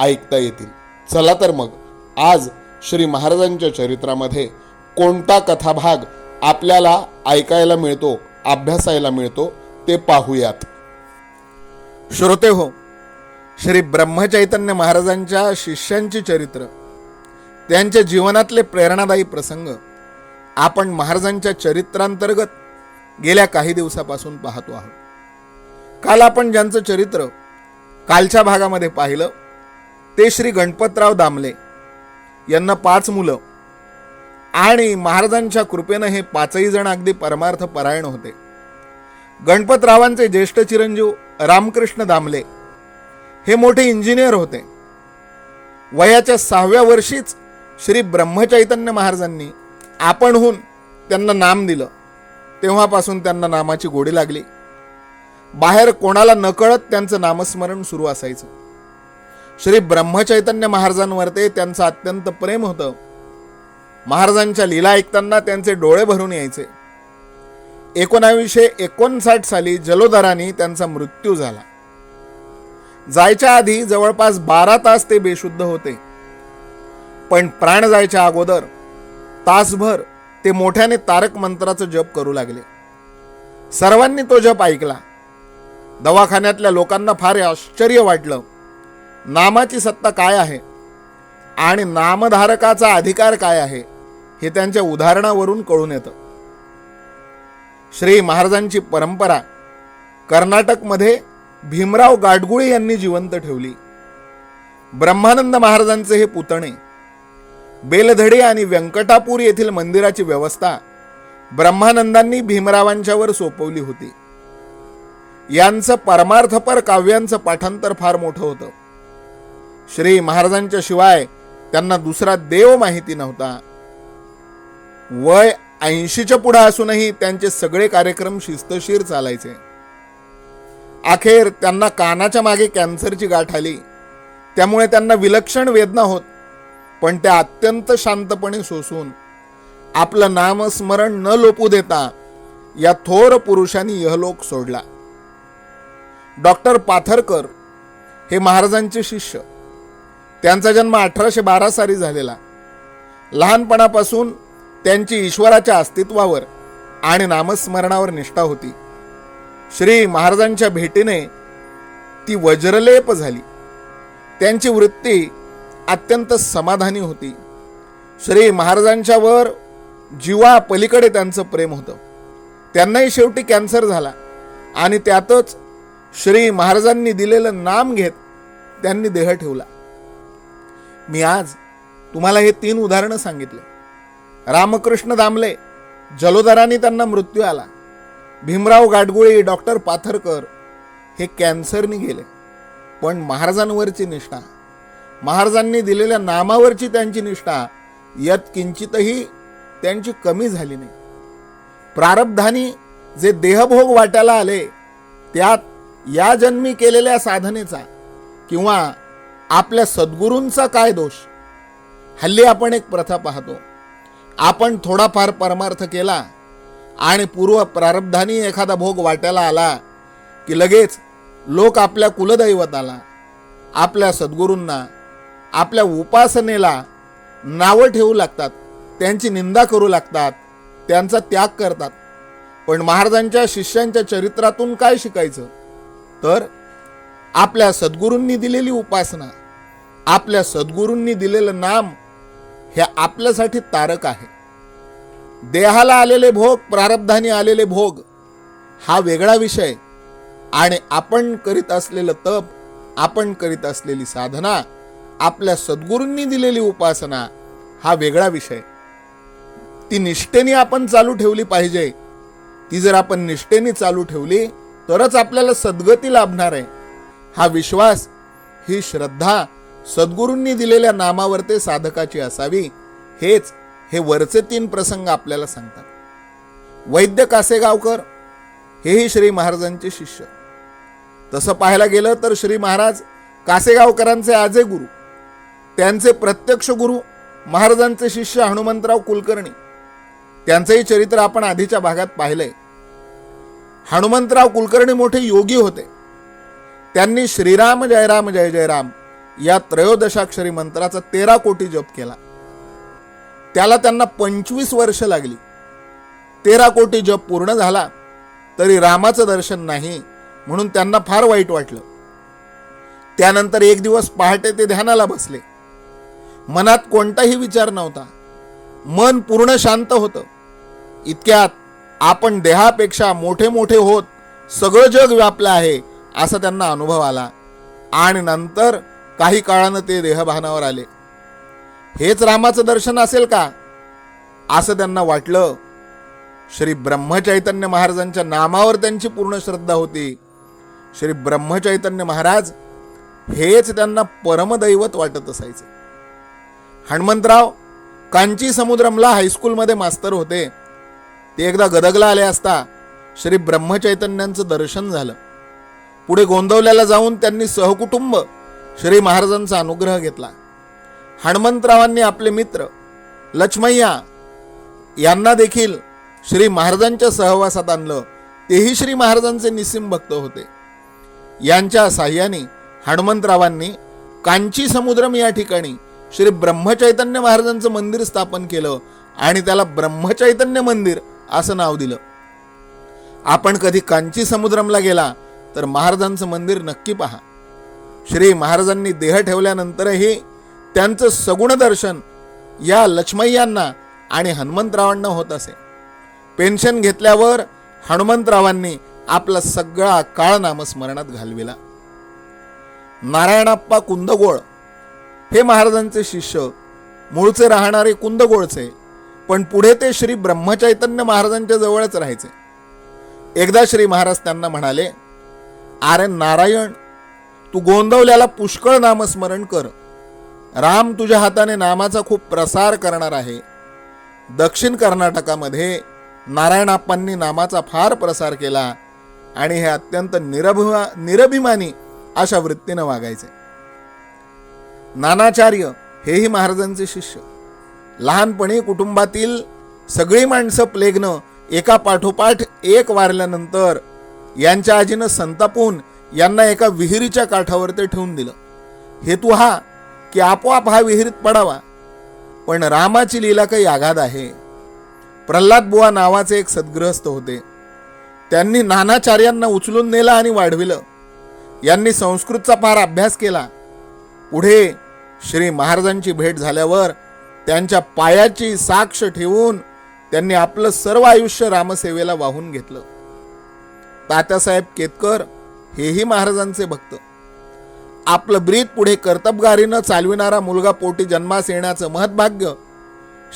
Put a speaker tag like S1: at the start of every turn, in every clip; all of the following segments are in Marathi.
S1: ऐकता येतील. चला तर मग आज श्री महाराजांच्या चरित्रामध्ये कोणता कथाभाग आपल्याला ऐकायला मिळतो अभ्यासायला मिळतो ते पाहूयात. श्रोते हो श्री ब्रह्मचैतन्य महाराजांच्या शिष्यांची चरित्र त्यांच्या जीवनातले प्रेरणादायी प्रसंग आपण महाराजांच्या चरित्रांतर्गत गेल्या काही दिवसापासून पाहतो आहोत. काल आपण ज्यांचं चरित्र कालच्या भागामध्ये पाहिलं ते श्री गणपतराव दामले यांना पाच मुलं आणि महाराजांच्या कृपेनं हे पाचही जण अगदी परमार्थ परायण होते. गणपतरावांचे ज्येष्ठ चिरंजीव रामकृष्ण दामले हे मोठे इंजिनियर होते. वयाच्या सहाव्या वर्षीच श्री ब्रह्मचैतन्य महाराजांनी आपणहून त्यांना नाम दिलं. तेव्हापासून त्यांना नामाची गोडी लागली. बाहेर कोणाला नकळत त्यांचं नामस्मरण सुरू असायचं. श्री ब्रह्मचैतन्य महाराजांवर ते त्यांचं अत्यंत प्रेम होतं. महाराजांच्या लीला ऐकताना त्यांचे डोळे भरून यायचे. एकोणावीसशे एकोणसाठ साली जलोदराने त्यांचा मृत्यू झाला. जायच्या आधी जवळपास बारा तास ते बेशुद्ध होते. पण प्राण जायच्या अगोदर तासभर ते मोठ्याने तारक मंत्राचं जप करू लागले. सर्वांनी तो जप ऐकला. दवाखान्यातल्या लोकांना फार आश्चर्य वाटलं. नामाची सत्ता काय आहे? आणि नामधारकाचा अधिकार काय आहे? हे त्यांच्या उदाहरणावरून कळून येतं. श्री महाराजांची परंपरा कर्नाटकमध्ये भीमराव गाडगुळे यांनी जिवंत ठेवली. ब्रह्मानंद महाराजांचे हे पुतणे बेलधडे आणि व्यंकटापूर येथील मंदिराची व्यवस्था ब्रह्मानंदांनी भीमरावांच्यावर सोपवली होती. यांचं परमार्थपर काव्यांचं पाठांतर फार मोठं होतं. श्री महाराजांच्या शिवाय त्यांना दुसरा देव माहिती नव्हता. वय ऐंशीच्या पुढे असूनही त्यांचे सगळे कार्यक्रम शिस्तशीर चालायचे. अखेर त्यांना कानाच्या मागे कॅन्सरची गाठ आली. त्यामुळे त्यांना विलक्षण वेदना होत पण त्या अत्यंत शांतपणे सोसून आपलं नामस्मरण न लोपू देता या थोर पुरुषांनी यहलोक सोडला. डॉक्टर पाथरकर हे महाराजांचे शिष्य. त्यांचा जन्म अठराशे बारा साली झालेला. लहानपणापासून त्यांची ईश्वराच्या अस्तित्वावर आणि नामस्मरणावर निष्ठा होती. श्री महाराजांच्या भेटीने ती वज्रलेप झाली. त्यांची वृत्ती अत्यंत समाधानी होती. श्री महाराजांच्यावर जीवा पलीकडे त्यांचं प्रेम होतं. त्यांनाही शेवटी कॅन्सर झाला आणि त्यातच श्री महाराजांनी दिलेलं नाम घेत त्यांनी देह ठेवला. मी आज तुम्हाला हे तीन उदाहरणं सांगितले. रामकृष्ण दामले जलोदराने त्यांना मृत्यू आला. भीमराव गाडगुळी डॉक्टर पाथरकर हे कॅन्सरने गेले. पण महाराजांवरची निष्ठा महाराजांनी दिलेल्या नामावरची त्यांची निष्ठा यत किंचितही त्यांची कमी झाली नाही. प्रारब्धानी जे देहभोग वाट्याला आले त्यात या जन्मी केलेल्या साधनेचा किंवा आपल्या सद्गुरूंचा काय दोष? हल्ली आपण एक प्रथा पाहतो. आपण थोडाफार परमार्थ केला आणि पूर्व प्रारब्धानी एखादा भोग वाट्याला आला की लगेच लोक आपल्या कुलदैवताला आपल्या सद्गुरूंना आपल्या उपासनेला नावं ठेवू लागतात त्यांची निंदा करू लागतात त्यांचा त्याग करतात. पण महाराजांच्या शिष्यांच्या चरित्रातून काय शिकायचं? तर आपल्या सद्गुरूंनी दिलेली उपासना आपल्या सद्गुरूंनी दिलेलं नाम हे आपल्यासाठी तारक आहे. देहाला आलेले भोग प्रारब्धाने आलेले भोग हा वेगळा विषय आणि आपण करीत असलेलं तप आपण करीत असलेली साधना आपल्या सद्गुरूंनी दिलेली उपासना हा वेगळा विषय. ती निष्ठेने आपण चालू ठेवली पाहिजे. ती जर आपण निष्ठेने चालू ठेवली तरच आपल्याला सद्गती लाभणार आहे. हा विश्वास ही श्रद्धा सद्गुरूंनी दिलेल्या नामावर ते साधकाची असावी हेच हे वरचे तीन प्रसंग आपल्याला सांगतात. वैद्य कासेगावकर हेही श्री महाराजांचे शिष्य. तसं पाहायला गेलं तर श्री महाराज कासेगावकरांचे आजे गुरु त्यांचे प्रत्यक्ष गुरु महाराजांचे शिष्य हनुमंतराव कुलकर्णी. त्यांचंही चरित्र आपण आधीच्या भागात पाहिलंय. हनुमंतराव कुलकर्णी मोठे योगी होते. त्यांनी श्रीराम जय राम जय जय राम या त्रयोदशाक्षरी मंत्राचा तेरा कोटी जप केला. त्याला त्यांना पंचवीस वर्ष लागली. तेरा कोटी जप पूर्ण झाला तरी रामाचं दर्शन नाही म्हणून त्यांना फार वाईट वाटलं. त्यानंतर एक दिवस पहाटे ते ध्यानाला बसले. मनात कोणताही विचार नव्हता. मन पूर्ण शांत होतं. इतक्यात आपण देहापेक्षा मोठे मोठे होत सगळं जग व्यापलं आहे. असा त्यांना अनुभव आला. आणि नंतर काही काळानं ते देहभानावर आले. हेच रामाचं दर्शन असेल का? असं त्यांना वाटलं. श्री ब्रह्मचैतन्य महाराजांच्या नामावर त्यांची पूर्ण श्रद्धा होती. श्री ब्रह्मचैतन्य महाराज हेच त्यांना परमदैवत वाटत असायचे. हनुमंतराव कांची समुद्रमला हायस्कूलमध्ये मास्तर होते. ते एकदा गदगला आले असता श्री ब्रह्मचैतन्यांचं दर्शन झालं. पुढे गोंदवल्याला जाऊन त्यांनी सहकुटुंब श्री महाराजांचा अनुग्रह घेतला. हनुमंतरावांनी आपले मित्र लक्ष्मय्या यांना देखील श्री महाराजांच्या सहवासात आणलं. तेही श्री महाराजांचे निसिम भक्त होते. यांच्या साह्याने हनुमंतरावांनी कांची समुद्रम या ठिकाणी श्री ब्रह्मचैतन्य महाराजांचं मंदिर स्थापन केलं आणि त्याला ब्रह्मचैतन्य मंदिर असं नाव दिलं. आपण कधी कांची समुद्रमला गेला तर महाराजांचं मंदिर नक्की पहा. श्री महाराजांनी देह ठेवल्यानंतरही त्यांचं सगुण दर्शन या लक्ष्मय्यांना आणि हनुमंतरावांना होत असे. पेन्शन घेतल्यावर हनुमंतरावांनी आपला सगळा काळ नामस्मरणात घालविला. नारायणाप्पा कुंदगोळ हे महाराजांचे शिष्य. मूळचे राहणारे कुंदगोळचे पण पुढे ते श्री ब्रह्मचैतन्य महाराजांच्या जवळच राहायचे. एकदा श्री महाराज त्यांना म्हणाले आरे नारायण तू गोंदवल्याला पुष्कळ नामस्मरण कर. राम तुझ्या हाताने नामाचा खूप प्रसार करणार आहे. दक्षिण कर्नाटकामध्ये नारायणाप्पांनी नामाचा फार प्रसार केला आणि हे अत्यंत निरभिमा निरभिमानी अशा वृत्तीनं वागायचे. नानाचार्य हेही महाराजांचे शिष्य. लहानपणी कुटुंबातील सगळी माणसं प्लेगनं एका पाठोपाठ एक वारल्यानंतर यांच्या आजीनं संतापून यांना एका विहिरीच्या काठावर ते ठेवून दिलं. हेतू हा की आपोआप हा विहिरीत पडावा. पण रामाची लीला काही आघात आहे. प्रल्हाद बुवा नावाचे एक सद्गृहस्थ होते. त्यांनी नानाचार्यांना उचलून नेलं आणि वाढविलं. यांनी संस्कृतचा फार अभ्यास केला. पुढे श्री महाराजांची भेट झाल्यावर त्यांच्या पायाची साक्ष ठेवून त्यांनी आपलं सर्व आयुष्य रामसेवेला वाहून घेतलं. तात्यासाहेब केतकर हेही महाराजांचे भक्त. आपलं ब्रीद पुढे कर्तबगारीनं चालविणारा मुलगा पोटी जन्मास येण्याचं महत्भाग्य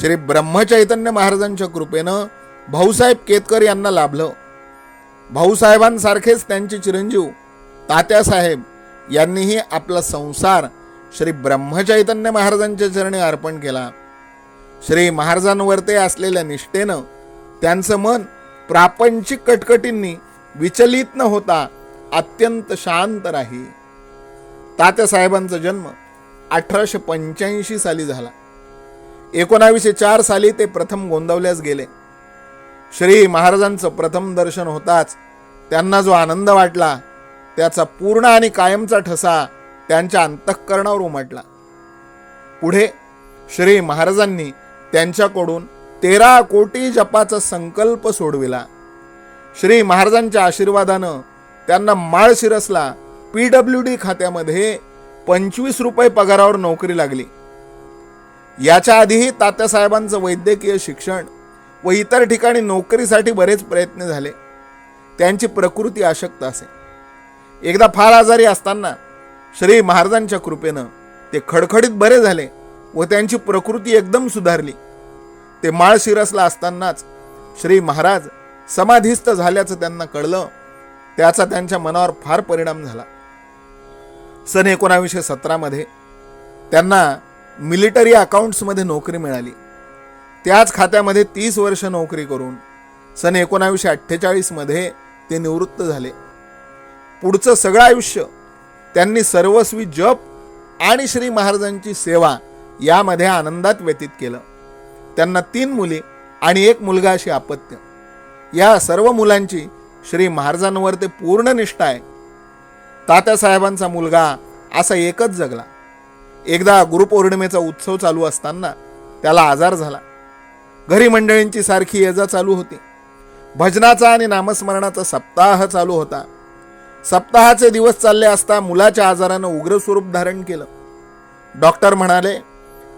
S1: श्री ब्रह्मचैतन्य महाराजांच्या कृपेनं भाऊसाहेब केतकर यांना लाभलं. भाऊसाहेबांसारखेच त्यांचे चिरंजीव तात्यासाहेब यांनीही आपला संसार श्री ब्रह्मचैतन्य महाराजांच्या चरणी अर्पण केला. श्री महाराजांवर ते असलेल्या निष्ठेनं त्यांचं मन प्रापंचिक कटकटींनी विचलित न होता अत्यंत शांत राही. तात्यासाहेबांचा जन्म अठराशे पंच्याऐंशी साली झाला. एकोणावीसशे चार साली ते प्रथम गोंदवल्यास गेले. श्री महाराजांचं प्रथम दर्शन होताच त्यांना जो आनंद वाटला त्याचा पूर्ण आणि कायमचा ठसा त्यांच्या अंतःकरणावर उमटला. पुढे श्री महाराजांनी त्यांच्याकडून तेरा कोटी जपाचा संकल्प सोडविला. श्री महाराजांच्या आशीर्वादानं त्यांना माळशिरसला पी डब्ल्यू डी खात्यामध्ये पंचवीस रुपये पगारावर नोकरी लागली. याच्या आधीही तात्यासाहेबांचं वैद्यकीय शिक्षण व इतर ठिकाणी नोकरीसाठी बरेच प्रयत्न झाले. त्यांची प्रकृती अशक्त असे. एकदा फार आजारी असताना श्री महाराजांच्या कृपेनं ते खडखडीत बरे झाले व त्यांची प्रकृती एकदम सुधारली. ते माळशिरसला असतानाच श्री महाराज समाधीस्थ झाल्याचं त्यांना कळलं त्याचा त्यांच्या मनावर फार परिणाम झाला. सन एकोणावीसशे सतरामध्ये त्यांना मिलिटरी अकाउंट्समध्ये नोकरी मिळाली. त्याच खात्यामध्ये तीस वर्ष नोकरी करून सन एकोणावीसशे अठ्ठेचाळीसमध्ये ते निवृत्त झाले. पुढचं सगळं आयुष्य त्यांनी सर्वस्वी जप आणि श्री महाराजांची सेवा यामध्ये आनंदात व्यतीत केलं. त्यांना तीन मुली आणि एक मुलगा अशी अपत्य या सर्व मुलांची श्री महाराजांवर ते पूर्ण निष्ठा आहे. तात्यासाहेबांचा मुलगा असा एकच जगला. एकदा गुरुपौर्णिमेचा उत्सव चालू असताना त्याला आजार झाला. घरी मंडळींची सारखी येजा चालू होती. भजनाचा आणि नामस्मरणाचा सप्ताह चालू होता. सप्ताहाचे दिवस चालले असता मुलाच्या आजारानं उग्र स्वरूप धारण केलं. डॉक्टर म्हणाले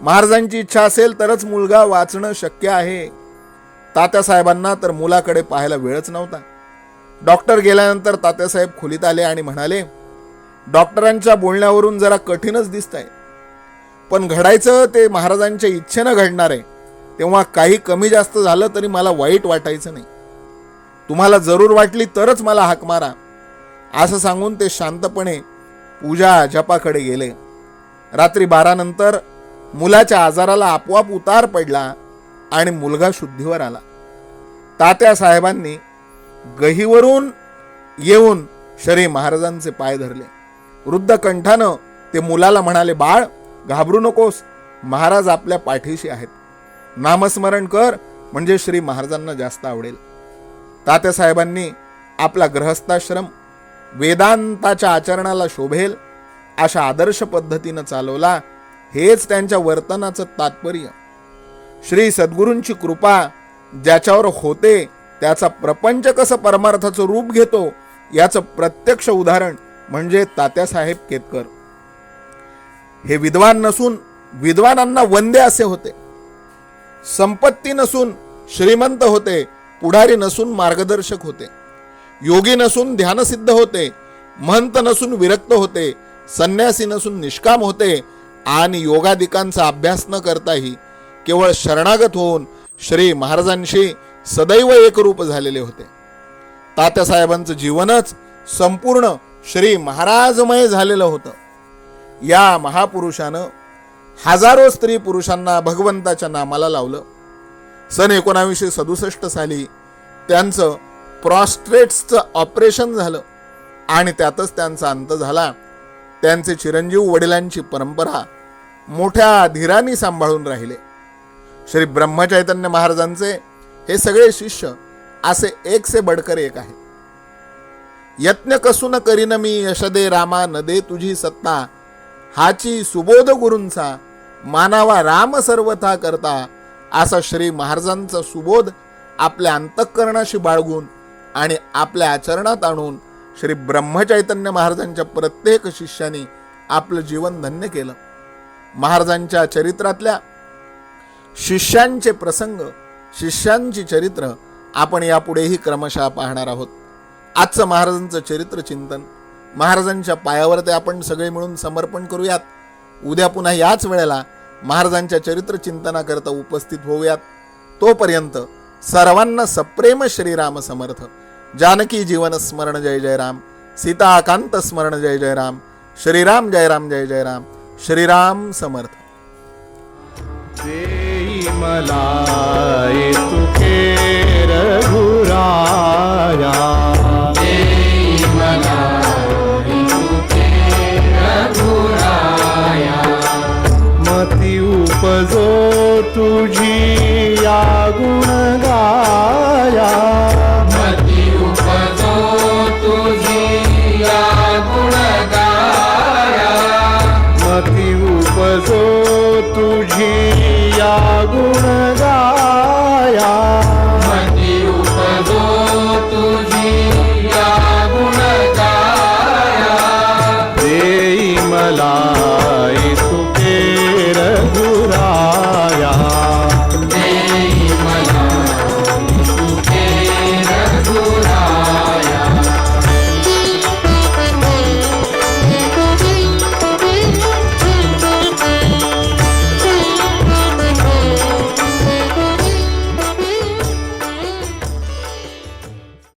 S1: महाराजांची इच्छा असेल तरच मुलगा वाचणं शक्य आहे. तात्यासाहेबांना तर मुलाकडे पाहायला वेळच नव्हता. डॉक्टर गेल्यानंतर तात्यासाहेब खोलीत आले आणि म्हणाले डॉक्टरांच्या बोलण्यावरून जरा कठीणच दिसत आहे पण घडायचं ते महाराजांच्या इच्छेनं घडणार आहे. तेव्हा काही कमी जास्त झालं तरी मला वाईट वाटायचं नाही. तुम्हाला जरूर वाटली तरच मला हाक मारा. असं सांगून ते शांतपणे पूजा जपाकडे गेले. रात्री बारानंतर मुलाच्या आजाराला आपोआप उतार पडला. आणि मुलगा शुद्धीवर आला. तात्या साहेबांनी गहीवरून येऊन श्री महाराजांचे पाय धरले. वृद्ध कंठानं ते मुलाला म्हणाले बाळ घाबरू नकोस महाराज आपल्या पाठीशी आहेत. नामस्मरण कर म्हणजे श्री महाराजांना जास्त आवडेल. तात्यासाहेबांनी आपला ग्रहस्थाश्रम वेदांताच्या आचरणाला शोभेल अशा आदर्श पद्धतीनं चालवला. हेच त्यांच्या वर्तनाचं तात्पर्य. श्री सद्गुरूंची कृपा ज्याच्यावर होते त्याचा प्रपंच कसं परमार्थाचं रूप घेतो याचं प्रत्यक्ष उदाहरण म्हणजे तात्यासाहेब केतकर. हे विद्वान नसून विद्वानांना वंदे असे होते. संपत्ती नसून श्रीमंत होते पुढारी नसून मार्गदर्शक होते. योगी नसून ध्यानसिद्ध होते महंत नसून विरक्त होते संन्यासी नसून निष्काम होते आणि योगादिकांचा अभ्यास न करताही केवळ शरणागत होऊन श्री महाराजांशी सदैव एकरूप झालेले होते. तात्यासाहेबांचं जीवनच संपूर्ण श्री महाराजमय झालेलं होतं. या महापुरुषानं हजारो स्त्री पुरुषांना भगवंताच्या नामाला लावलं. सन एकोणावीसशे सदुसष्ट साली त्यांचं प्रॉस्ट्रेट्सचं ऑपरेशन झालं आणि त्यातच त्यांचा अंत झाला. त्यांचे चिरंजीव वडिलांची परंपरा मोठ्या धीराने सांभाळून राहिले. श्री ब्रह्मचैतन्य महाराजांचे हे सगळे शिष्य असे एक से बडकर एक आहे. यत्न कसून करीन मी यशदे रामा नदे तुझी सत्ता. हाची सुबोध गुरूंचा मानावा राम सर्वथा करता. असा श्री महाराजांचा सुबोध आपल्या अंतःकरणाशी बाळगून आणि आपल्या आचरणात आणून श्री ब्रह्मचैतन्य महाराजांच्या प्रत्येक शिष्याने आपलं जीवन धन्य केलं. महाराजांच्या चरित्रातल्या शिष्यांचे प्रसंग शिष्यांची चरित्र आपण यापुढेही क्रमशः पाहणार आहोत. आजचं महाराजांचं चरित्र चिंतन महाराजांच्या पायावर ते आपण सगळे मिळून समर्पण करूयात. उद्या पुन्हा याच वेळेला महाराजांच्या चरित्र चिंतनाकरता उपस्थित होऊयात. तोपर्यंत सर्वांना सप्रेम श्रीराम समर्थ. जानकी जीवन स्मरण जय जय राम. सीताकांत स्मरण जय जय राम. श्रीराम जय राम जय जय राम. श्रीराम समर्थ.
S2: देई मला तुके रघुर